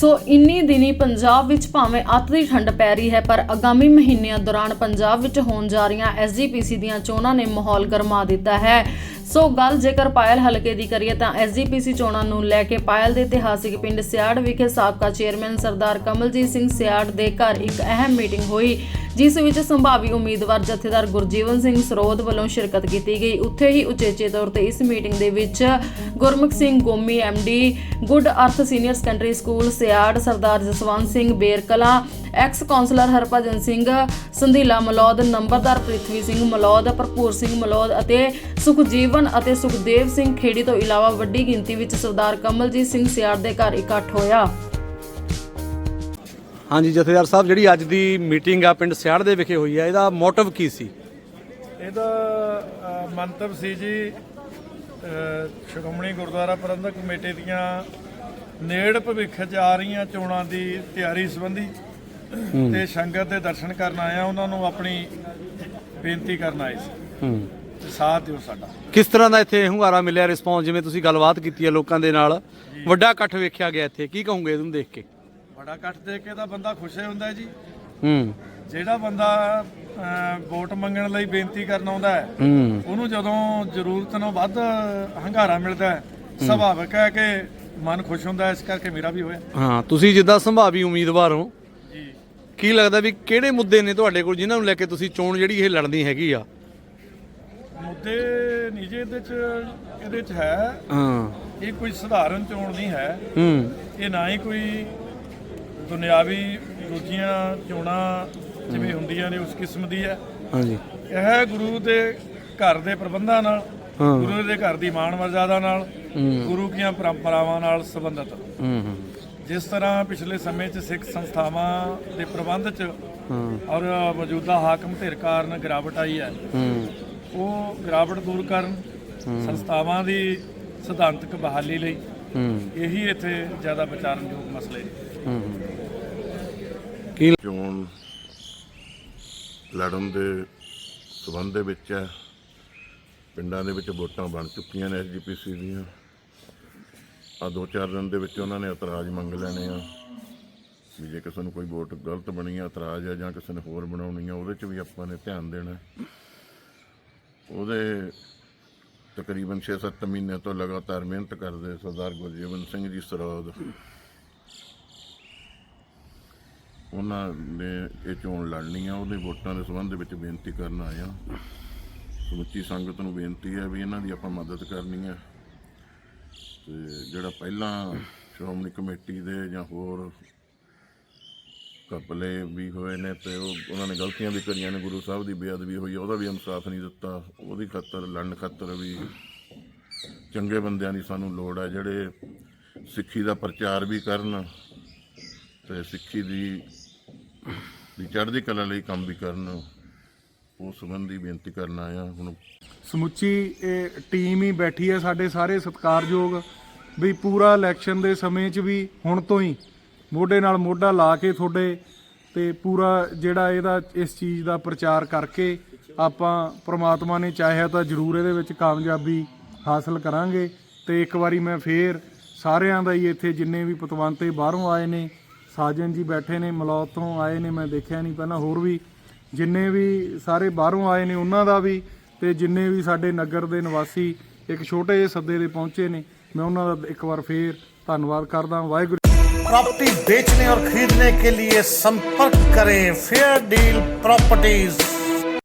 ਸੋ ਇੰਨੀ ਦਿਨੀ ਪੰਜਾਬ ਵਿੱਚ ਭਾਵੇਂ ਅੱਤ ਦੀ ਠੰਡ ਪੈ ਰਹੀ ਹੈ, ਪਰ ਆਗਾਮੀ ਮਹੀਨਿਆਂ ਦੌਰਾਨ ਪੰਜਾਬ ਵਿੱਚ ਹੋਣ ਜਾ ਰਹੀਆਂ ਐਸਜੀਪੀਸੀ ਦੀਆਂ ਚੋਣਾਂ ਨੇ ਮਾਹੌਲ ਗਰਮਾ ਦਿੱਤਾ ਹੈ। ਸੋ ਗੱਲ ਜੇਕਰ ਪਾਇਲ ਹਲਕੇ ਦੀ ਕਰੀਏ ਤਾਂ ਐਸਜੀਪੀਸੀ ਚੋਣਾਂ ਨੂੰ ਲੈ ਕੇ ਪਾਇਲ ਦੇ ਇਤਿਹਾਸਿਕ ਪਿੰਡ ਸਿਆੜ ਵਿਖੇ ਸਾਬਕਾ ਚੇਅਰਮੈਨ ਸਰਦਾਰ ਕਮਲਜੀਤ ਸਿੰਘ ਸਿਆੜ ਦੇ ਘਰ ਇੱਕ ਅਹਿਮ ਮੀਟਿੰਗ ਹੋਈ। ਜਿਸ ਵਿੱਚ ਸੰਭਾਵੀ ਉਮੀਦਵਾਰ ਜਥੇਦਾਰ ਗੁਰਜੀਵਨ ਸਿੰਘ ਸਰੋਦ ਵੱਲੋਂ ਸ਼ਿਰਕਤ ਕੀਤੀ ਗਈ। ਉੱਥੇ ਹੀ ਉਚੇਚੇ ਤੌਰ ਤੇ ਇਸ ਮੀਟਿੰਗ ਦੇ ਵਿੱਚ Gurmukh Singh Gomi MD good earth senior secondary school, Siar Sardar Jaswant Singh Berkala, ex councillor Harbhajan Singh, Sandhila Malaud, ਨੰਬਰਦਾਰ ਪ੍ਰਿਥਵੀ ਸਿੰਘ ਮਲੌਦ, ਭਰਪੂਰ ਸਿੰਘ ਮਲੌਦ ਅਤੇ ਸੁਖਜੀਵਨ ਅਤੇ ਸੁਖਦੇਵ ਸਿੰਘ ਖੇੜੀ ਤੋਂ ਇਲਾਵਾ ਵੱਡੀ ਗਿਣਤੀ ਵਿੱਚ ਸਰਦਾਰ ਕਮਲਜੀਤ ਸਿੰਘ ਸਿਆੜ ਦੇ ਘਰ ਇਕੱਠ ਹੋਇਆ। ਹਾਂਜੀ ਜਥੇਦਾਰ ਸਾਹਿਬ ਜਿਹੜੀ ਅੱਜ ਦੀ ਮੀਟਿੰਗ ਆ ਪਿੰਡ ਸਿਆੜ ਦੇ ਵਿਖੇ ਹੋਈ ਆ ਇਹਦਾ ਮੋਟਿਵ ਕੀ ਸੀ? ਇਹਦਾ ਮੰਤਵ ਸੀ ਜੀ ਸ਼੍ਰੋਮਣੀ ਗੁਰਦੁਆਰਾ ਪ੍ਰਬੰਧਕ ਕਮੇਟੀ ਦੀਆਂ ਨੇੜ ਭਵਿੱਖ 'ਚ ਆ ਰਹੀਆਂ ਚੋਣਾਂ ਦੀ ਤਿਆਰੀ ਸੰਬੰਧੀ ਤੇ ਸੰਗਤ ਦੇ ਦਰਸ਼ਨ ਕਰਨ ਆਇਆ ਉਹਨਾਂ ਨੂੰ ਆਪਣੀ ਬੇਨਤੀ ਕਰਨ ਆਏ ਸੀ। ਸਾਥ ਦਿਓ ਸਾਡਾ। ਕਿਸ ਤਰ੍ਹਾਂ ਦਾ ਇੱਥੇ ਹੁੰਗਾਰਾ ਮਿਲਿਆ ਰਿਸਪੌਂਸ ਜਿਵੇਂ ਤੁਸੀਂ ਗੱਲਬਾਤ ਕੀਤੀ ਹੈ ਲੋਕਾਂ ਦੇ ਨਾਲ? ਵੱਡਾ ਇਕੱਠ ਵੇਖਿਆ ਗਿਆ ਇੱਥੇ ਕੀ ਕਹੋਗੇ ਇਹਨੂੰ ਦੇਖ ਕੇ? ਬੜਾ ਇਕੱਠ ਦੇਖ ਕੇ ਤਾਂ ਬੰਦਾ ਖੁਸ਼ ਹੀ ਹੁੰਦਾ ਜੀ। ਹੂੰ। ਜਿਹੜਾ ਬੰਦਾ ਵੋਟ ਮੰਗਣ ਲਈ ਬੇਨਤੀ ਕਰਨ ਆਉਂਦਾ ਹੈ ਹੂੰ। ਉਹਨੂੰ ਜਦੋਂ ਜ਼ਰੂਰਤ ਨਾਲੋਂ ਵੱਧ ਹੰਗਾਰਾ ਮਿਲਦਾ ਹੈ ਸੁਭਾਵਿਕ ਹੈ ਕਿ ਮਨ ਖੁਸ਼ ਹੁੰਦਾ ਹੈ, ਇਸ ਕਰਕੇ ਮੇਰਾ ਵੀ ਹੋਇਆ। ਹਾਂ ਤੁਸੀਂ ਜਿੱਦਾਂ ਸੰਭਾਵੀ ਉਮੀਦਵਾਰ ਹੋ। ਜੀ। ਕੀ ਲੱਗਦਾ ਵੀ ਕਿਹੜੇ ਮੁੱਦੇ ਨੇ ਤੁਹਾਡੇ ਕੋਲ ਜਿਨ੍ਹਾਂ ਨੂੰ ਲੈ ਕੇ ਤੁਸੀਂ ਚੋਣ ਜਿਹੜੀ ਇਹ ਲੜਨੀ ਹੈਗੀ ਆ? ਮੁੱਦੇ ਨਿੱਜੇ ਇਹਦੇ ਚ ਇਹਦੇ ਚ ਹੈ। ਹਾਂ। ਇਹ ਕੋਈ ਸਧਾਰਨ ਚੋਣ ਨਹੀਂ ਹੈ। ਹੂੰ। ਇਹ ਨਾ ਹੀ ਕੋਈ ਦੁਨਿਆਵੀ ਦੂਜੀਆਂ ਚੋਣਾਂ ਜਿਵੇਂ ਹੁੰਦੀਆਂ ਨੇ ਉਸ ਕਿਸਮ ਦੀ ਹੈ। ਹਾਂਜੀ। ਇਹ ਗੁਰੂ ਦੇ ਘਰ ਦੇ ਪ੍ਰਬੰਧਾਂ ਨਾਲ। ਗੁਰੂ ਦੇ ਘਰ ਦੀ ਮਾਣ ਮਰਜ਼ਾਦਾ ਨਾਲ। ਗੁਰੂ ਦੀਆਂ ਪਰੰਪਰਾਵਾਂ ਨਾਲ ਸੰਬੰਧਿਤ। ਹੂੰ ਹੂੰ। ਜਿਸ ਤਰ੍ਹਾਂ ਪਿਛਲੇ ਸਮੇਂ 'ਚ ਸਿੱਖ ਸੰਸਥਾਵਾਂ ਦੇ ਪ੍ਰਬੰਧ 'ਚ ਔਰ ਮੌਜੂਦਾ ਹਾਕਮ ਧਿਰ ਕਾਰਨ ਗਿਰਾਵਟ ਆਈ ਹੈ ਉਹ ਗਿਰਾਵਟ ਦੂਰ ਕਰਨ ਸੰਸਥਾਵਾਂ ਦੀ ਸਿਧਾਂਤਕ ਬਹਾਲੀ ਲਈ ਹੂੰ। ਇਹੀ ਇੱਥੇ ਜ਼ਿਆਦਾ ਵਿਚਾਰਨਯੋਗ ਮਸਲੇ ਨੇ। ਹੂੰ। ਕੀ ਚੋਣ ਲੜਨ ਦੇ ਸਬੰਧ ਦੇ ਵਿੱਚ ਹੈ? ਪਿੰਡਾਂ ਦੇ ਵਿੱਚ ਵੋਟਾਂ ਬਣ ਚੁੱਕੀਆਂ ਨੇ ਐਸਜੀਪੀਸੀ ਦੀਆਂ। ਆ ਦੋ ਚਾਰ ਦਿਨ ਦੇ ਵਿੱਚ ਉਹਨਾਂ ਨੇ ਇਤਰਾਜ਼ ਮੰਗ ਲੈਣੇ ਆ ਵੀ ਜੇ ਕਿਸੇ ਨੂੰ ਕੋਈ ਵੋਟ ਗਲਤ ਬਣੀ ਆ, ਇਤਰਾਜ਼ ਆ ਜਾਂ ਕਿਸੇ ਨੇ ਹੋਰ ਬਣਾਉਣੀ ਆ, ਉਹਦੇ 'ਚ ਵੀ ਆਪਾਂ ਨੇ ਧਿਆਨ ਦੇਣਾ। ਉਹਦੇ ਤਕਰੀਬਨ 6-7 ਮਹੀਨੇ ਤੋਂ ਲਗਾਤਾਰ ਮਿਹਨਤ ਕਰਦੇ ਸਰਦਾਰ ਗੁਰਜੀਵਨ ਸਿੰਘ ਜੀ ਸਰੋਦ। ਉਹਨਾਂ ਨੇ ਇਹ ਚੋਣ ਲੜਨੀ ਆ, ਉਹਦੇ ਵੋਟਾਂ ਦੇ ਸੰਬੰਧ ਵਿੱਚ ਬੇਨਤੀ ਕਰਨ ਆਇਆ ਸਮੁੱਚੀ ਸੰਗਤ ਨੂੰ ਬੇਨਤੀ ਹੈ ਵੀ ਇਹਨਾਂ ਦੀ ਆਪਾਂ ਮਦਦ ਕਰਨੀ ਹੈ। ਤੇ ਜਿਹੜਾ ਪਹਿਲਾਂ ਸ਼੍ਰੋਮਣੀ ਕਮੇਟੀ ਦੇ ਜਾਂ ਹੋਰ ਕਪਲੇ ਵੀ ਹੋਏ ਨੇ ਤੇ ਉਹ, ਉਹਨਾਂ ਨੇ ਗਲਤੀਆਂ ਵੀ ਕਰੀਆਂ ਨੇ, ਗੁਰੂ ਸਾਹਿਬ ਦੀ ਬੇਅਦਬੀ ਹੋਈ ਉਹਦਾ ਵੀ ਇਨਸਾਫ ਨਹੀਂ ਦਿੱਤਾ। ਉਹਦੀ ਖਾਤਰ, ਲੜਨ ਖਾਤਰ ਵੀ ਚੰਗੇ ਬੰਦਿਆਂ ਦੀ ਸਾਨੂੰ ਲੋੜ ਹੈ। ਜਿਹੜੇ ਸਿੱਖੀ ਦਾ ਪ੍ਰਚਾਰ ਵੀ ਕਰਨ ਤੇ ਸਿੱਖੀ ਦੀ ਦੀ ਚੜ੍ਹਦੀ ਕਲਾ ਲਈ ਕੰਮ ਵੀ ਕਰਨ, ਉਸ ਸੰਬੰਧੀ ਬੇਨਤੀ ਕਰਨ ਆਇਆ, ਹੁਣ ਸਮੁੱਚੀ ਇਹ ਟੀਮ ਹੀ ਬੈਠੀ ਹੈ ਸਾਡੇ ਸਾਰੇ ਸਤਿਕਾਰਯੋਗ, ਵੀ ਪੂਰਾ ਇਲੈਕਸ਼ਨ ਦੇ ਸਮੇਂ 'ਚ ਵੀ ਹੁਣ ਤੋਂ ਹੀ ਮੋਢੇ ਨਾਲ ਮੋਢਾ ਲਾ ਕੇ ਤੁਹਾਡੇ ਤੇ ਪੂਰਾ ਜਿਹੜਾ ਇਹਦਾ, ਇਸ ਚੀਜ਼ ਦਾ ਪ੍ਰਚਾਰ ਕਰਕੇ ਆਪਾਂ ਪ੍ਰਮਾਤਮਾ ਨੇ ਚਾਹਿਆ ਤਾਂ ਜ਼ਰੂਰ ਇਹਦੇ ਵਿੱਚ ਕਾਮਯਾਬੀ ਹਾਸਲ ਕਰਾਂਗੇ ਤੇ ਇੱਕ ਵਾਰੀ ਮੈਂ ਫੇਰ ਸਾਰਿਆਂ ਦਾ ਹੀ ਇੱਥੇ ਜਿੰਨੇ ਵੀ ਪਤਵੰਤੇ ਬਾਹਰੋਂ ਆਏ ਨੇ ਸਾਜਨ ਜੀ ਬੈਠੇ ਨੇ ਮਲੌਦ ਤੋਂ ਆਏ ਨੇ ਮੈਂ ਦੇਖਿਆ ਨਹੀਂ ਪਹਿਲਾਂ ਹੋਰ ਵੀ ਜਿੰਨੇ ਵੀ ਸਾਰੇ ਬਾਹਰੋਂ ਆਏ ਨੇ ਉਹਨਾਂ ਦਾ ਵੀ ਤੇ ਜਿੰਨੇ ਵੀ ਸਾਡੇ ਨਗਰ ਦੇ ਨਿਵਾਸੀ ਇੱਕ ਛੋਟੇ ਜਿਹੇ ਸੱਦੇ ਦੇ ਪਹੁੰਚੇ ਨੇ ਮੈਂ ਉਹਨਾਂ ਦਾ ਇੱਕ ਵਾਰ ਫੇਰ ਧੰਨਵਾਦ ਕਰਦਾ ਵਾਹਿਗੁਰੂ प्रॉपर्टी बेचने और खरीदने के लिए संपर्क करें फेयर डील प्रॉपर्टीज